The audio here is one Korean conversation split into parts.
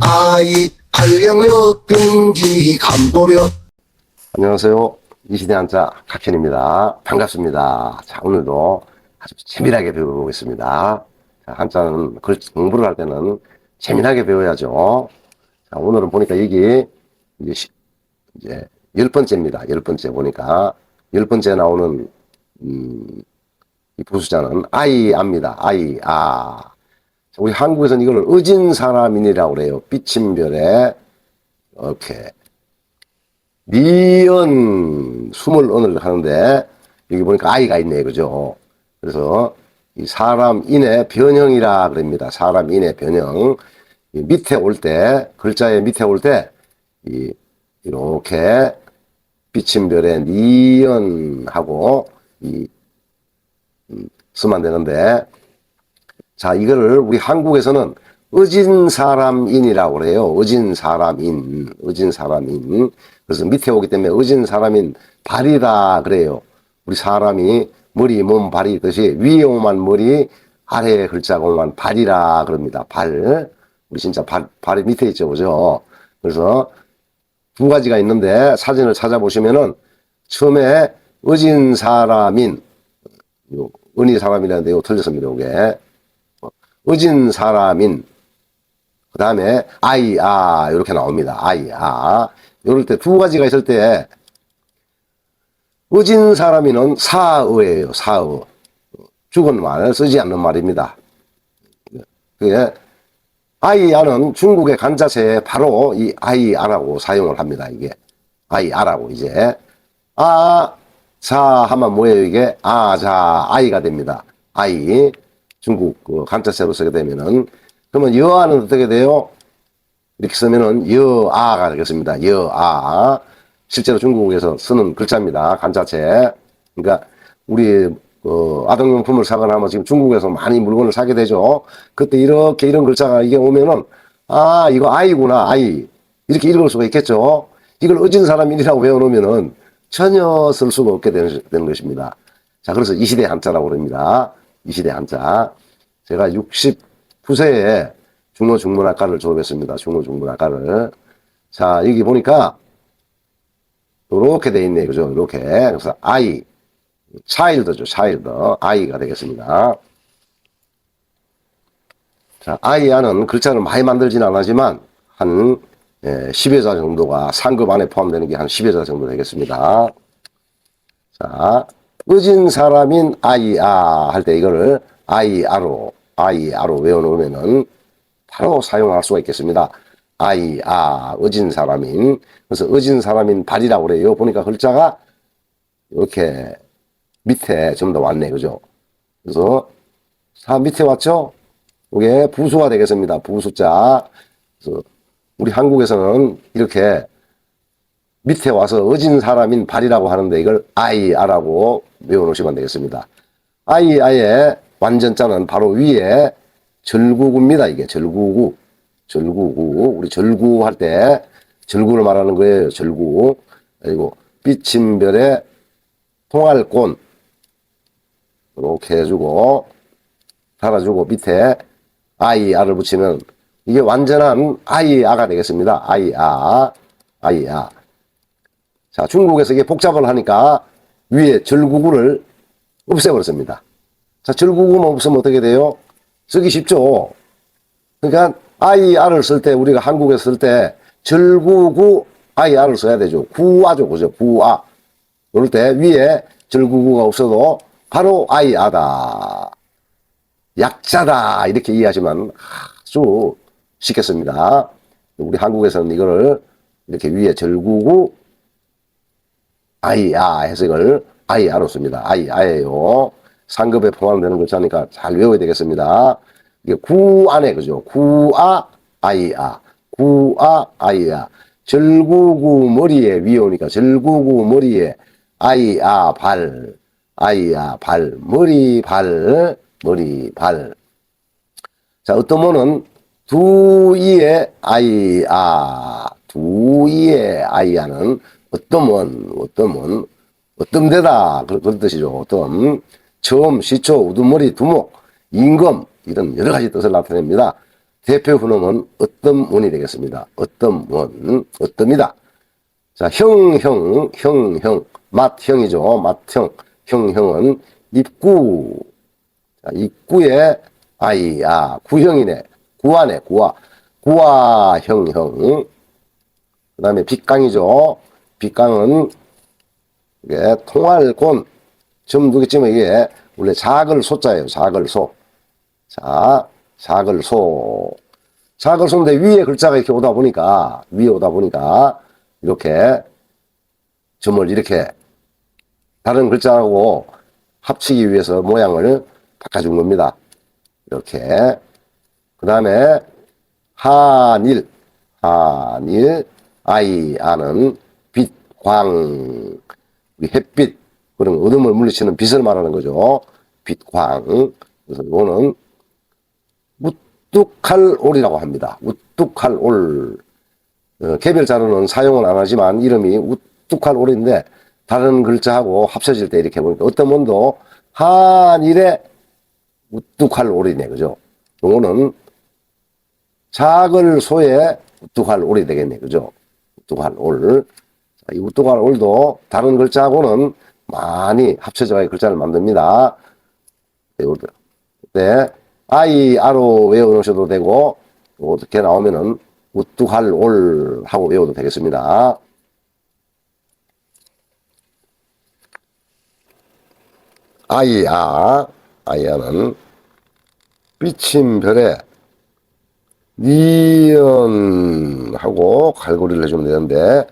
아이 활력력 금기 감도력 안녕하세요. 이 시대 한자 각현입니다. 반갑습니다. 자, 오늘도 아주 재미나게 배워보겠습니다. 자, 한자는 글 공부를 할 때는 재미나게 배워야죠. 자, 오늘은 보니까 여기 이제, 시- 이제 열 번째입니다. 열 번째 보니까 열 번째 나오는 음, 이 부수자는 아이 아입니다. 아이 아. 자, 우리 한국에서는 이걸 의진 사람인이라고 그래요. 삐침별에. 이렇게 미연 숨을 언을 하는데 여기 보니까 아이가 있네 그죠? 그래서 이 사람 인의 변형이라 그럽니다. 사람 인의 변형. 이 밑에 올 때 글자의 밑에 올 때 이 이렇게 비침별의 니연하고 이 음, 쓰면 되는데 자, 이거를 우리 한국에서는 의진 사람인이라고 그래요. 의진 사람인, 의진 사람인. 그래서 밑에 오기 때문에 의진 사람인 발이다 그래요. 우리 사람이 머리, 몸, 발이 있듯이 위에 오만 머리, 아래에 글자가 오만 발이라 그럽니다. 발. 우리 진짜 발, 발이 밑에 있죠. 그죠? 그래서 두 가지가 있는데 사진을 찾아보시면은 처음에 의진 사람인, 요, 은희 사람이라는데 이거 틀렸습니다. 이게. 의진 사람인 그 다음에 아이 아 이렇게 나옵니다. 아이 아 이럴 때 두 가지가 있을 때 의진 사람인은 사의예요. 사의 죽은 말 쓰지 않는 말입니다. 그게 아이아는 중국의 간자세에 바로 이 아이아라고 사용을 합니다. 이게 아이아라고 이제 아자 하면 뭐예요 이게 아자 아이가 됩니다. 아이 중국 그 간자세로 쓰게 되면은 그러면 여아는 어떻게 돼요? 이렇게 쓰면은 여아가 되겠습니다. 여아 실제로 중국에서 쓰는 글자입니다. 간자체. 그러니까 우리 그 아동용품을 사거나 하면 지금 중국에서 많이 물건을 사게 되죠. 그때 이렇게 이런 글자가 이게 오면은 아 이거 아이구나 아이 이렇게 읽을 수가 있겠죠. 이걸 어진 사람이라고 배워놓으면은 전혀 쓸 수가 없게 되는, 되는 것입니다. 자 그래서 이 시대 한자라고 그럽니다. 이 시대 한자. 제가 69세에 중로 중문학과를 졸업했습니다. 중로 중문학과를. 자, 여기 보니까 이렇게 돼 있네. 그죠? 이렇게. 그래서 아이, 차일드죠. 차일드. 아이가 되겠습니다. 자, 아이아는 글자를 많이 만들지는 않았지만 한 예, 10여 자 정도가 상급 안에 포함되는 게 한 10여 자 정도 되겠습니다. 자, 의진 사람인 아이아 할 때 이거를 아이아로 아이아로 외워놓으면은 바로 사용할 수가 있겠습니다. 아이아 의진 사람인 그래서 의진 사람인 발이라고 그래요. 보니까 글자가 이렇게 밑에 좀 더 왔네, 그죠? 그래서 사 밑에 왔죠? 이게 부수가 되겠습니다. 부수자. 우리 한국에서는 이렇게 밑에 와서 어진 사람인 발이라고 하는데 이걸 아이아라고 외워놓으시면 되겠습니다. 아이아의 완전자는 바로 위에 절구구입니다. 이게 절구구. 절구구. 우리 절구 할 때 절구를 말하는 거예요. 절구. 그리고 삐침별의 통알꽃. 이렇게 해주고 달아주고 밑에 아이아를 붙이면 이게 완전한 아이아가 되겠습니다. 아이아. 아이아. 자, 중국에서 이게 복잡을 하니까 위에 절구구를 없애버렸습니다. 자, 절구구만 없으면 어떻게 돼요? 쓰기 쉽죠? 그러니까 IR을 쓸 때, 우리가 한국에서 쓸때 절구구 IR을 써야 되죠. 구아죠. 그죠? 구아. 그럴 때 위에 절구구가 없어도 바로 IR다. 약자다. 이렇게 이해하시면 아주 쉽겠습니다. 우리 한국에서는 이거를 이렇게 위에 절구구 아이야 해석을 아이야로 씁니다. 아이야예요. 상급에 포함되는 글자니까 잘 외워야 되겠습니다. 이게 구 안에 그죠? 구아 아이야. 구아 아이야. 절구구 머리에 위에 오니까 절구구 머리에 아이야 발. 아이야 발. 머리 발. 머리 발. 자, 어떤 분은 두이의 아이아, 두이의 아이아는 어떠면, 어떠면, 어떤 데다, 그런, 그런 뜻이죠. 어떤, 처음, 시초, 우두머리, 두목, 임금, 이런 여러 가지 뜻을 나타냅니다. 대표 훈음은 어떤 원이 되겠습니다. 어떤 원, 어떤이다. 자, 형, 형, 형, 형, 맛형이죠. 맛형, 형, 형은 입구. 자, 입구에 아이야, 구형이네. 구하네, 구하. 구하, 형, 형. 그 다음에 빗강이죠. 빗강은 이게 통할곤. 점 두겠지만 이게 원래 작을 소자예요. 작을 소. 자, 작을 소. 작을 소인데 위에 글자가 이렇게 오다 보니까, 위에 오다 보니까, 이렇게, 점을 이렇게, 다른 글자하고 합치기 위해서 모양을 바꿔준 겁니다. 이렇게. 그 다음에, 한일, 한일, 아이, 아는, 빛, 광, 햇빛, 그런 어둠을 물리치는 빛을 말하는 거죠. 빛, 광. 그래서 이거는 우뚝할 올이라고 합니다. 우뚝할 올. 어, 개별자로는 사용을 안 하지만 이름이 우뚝할 올인데 다른 글자하고 합쳐질 때 이렇게 보니까 어떤 분도 한일에 우뚝할 올이네. 그죠? 요거는 작을 소에 우뚝할 올이 되겠네. 그죠? 우뚝할 올. 자, 이 우뚝할 올도 다른 글자하고는 많이 합쳐져야 글자를 만듭니다. 네, 네. 아이, 아로 외워놓으셔도 되고, 어떻게 나오면은, 우뚝할 올 하고 외워도 되겠습니다. 아이야, 아이야는, 비침별에, 니연하고 갈고리를 해주면 되는데,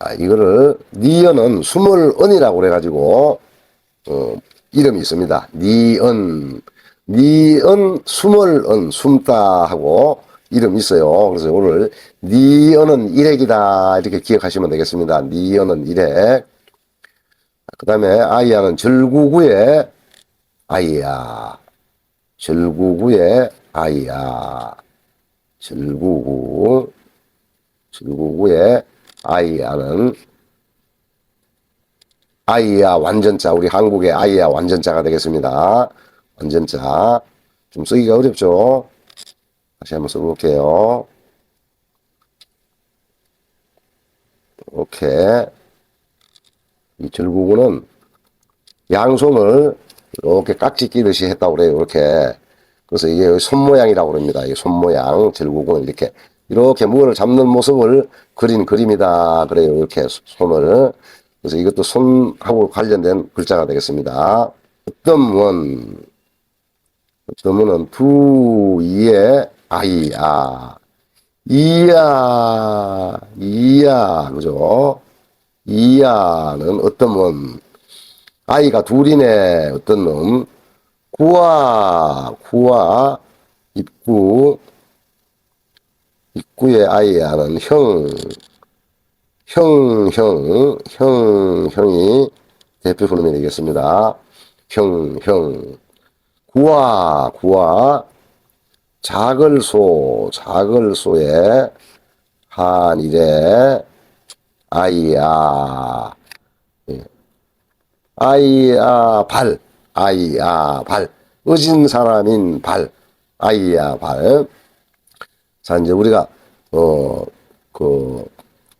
아, 이거를, 니연은 스물 언이라고 그래가지고, 어, 이름이 있습니다. 니은, 니은, 숨을은, 숨다 하고 이름이 있어요. 그래서 오늘 니은은 일액이다 이렇게 기억하시면 되겠습니다. 니은은 일액. 그 다음에 아이야는 절구구의 아이야. 절구구의 아이야. 절구구. 절구구의 아이야는 아이야 완전자 우리 한국의 아이야 완전자가 되겠습니다. 완전자 좀 쓰기가 어렵죠. 다시 한번 써볼게요. 이렇게 이 절구구는 양손을 이렇게 깍지 끼듯이 했다고 그래요. 이렇게 그래서 이게 손 모양이라고 그럽니다. 이 손 모양 절구구는 이렇게 이렇게 무엇을 잡는 모습을 그린 그림이다. 그래요. 이렇게 손을. 그래서 이것도 손하고 관련된 글자가 되겠습니다. 어떤 원, 어떤 원은 두, 이에, 아이야. 이야, 이야, 그죠? 이야는 어떤 원, 아이가 둘이네, 어떤 놈, 구와, 구와, 입구, 입구의 아이야는 형, 형, 형, 형, 형이 대표 훈음이 되겠습니다. 형, 형. 구와, 구와. 작을 소, 작을 소에 한일에 아이야. 예. 아이야, 발. 아이야, 발. 어진 사람인 발. 아이야, 발. 자, 이제 우리가, 어, 그,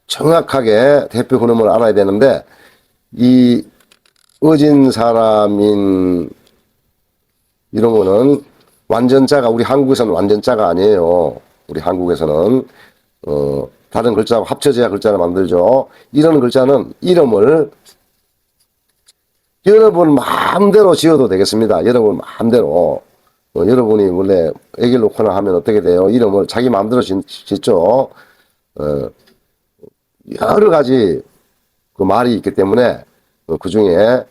정확하게 대표 훈음을 알아야 되는데 이 어진 사람인 이런 거는 완전자가 우리 한국에서는 완전자가 아니에요. 우리 한국에서는 어 다른 글자하고 합쳐져야 글자를 만들죠. 이런 글자는 이름을 여러분 마음대로 지어도 되겠습니다. 여러분 마음대로 어, 여러분이 원래 애기를 놓거나 하면 어떻게 돼요? 이름을 자기 마음대로 짓, 짓죠. 어, 여러 가지 그 말이 있기 때문에 그 중에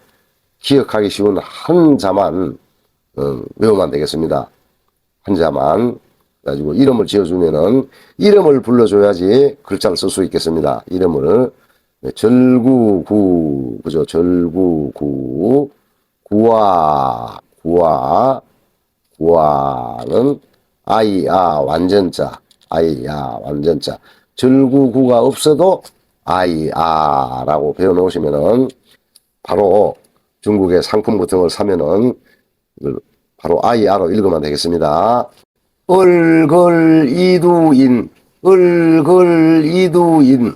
기억하기 쉬운 한 자만 어, 외우면 되겠습니다. 한 자만 가지고 이름을 지어주면은 이름을 불러줘야지 글자를 쓸 수 있겠습니다. 이름을 네, 절구구 그죠? 절구구 구와 구와 구 와는 아이야 완전자 아이야 완전자 절구구가 없어도 아이아라고 배워 놓으시면은 바로 중국의 상품 같은 걸 사면은 바로 아이아로 읽으면 되겠습니다. 얼걸 이두인, 얼걸 이두인.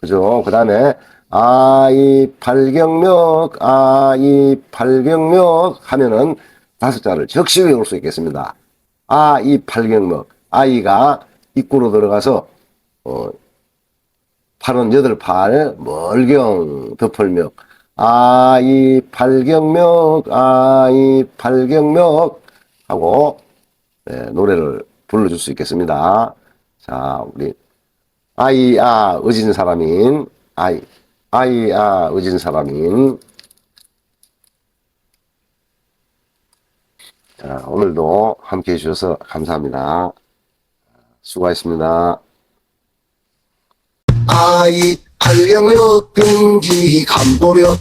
그죠? 그 다음에, 아이 팔경력, 아이 팔경력 하면은 다섯 자를 적시 외울 수 있겠습니다. 아 이 팔경력. 아이가 입구로 들어가서, 어, 팔은 여덟 팔, 멀경 덮을력. 아이 팔경력, 아이 팔경력 하고, 네, 노래를 불러줄 수 있겠습니다. 자, 우리, 아이 아, 의진 사람인, 아이, 아이 아, 의진 사람인. 자, 오늘도 함께 해주셔서 감사합니다. 수고하셨습니다. 아이 활력력 금지 감도력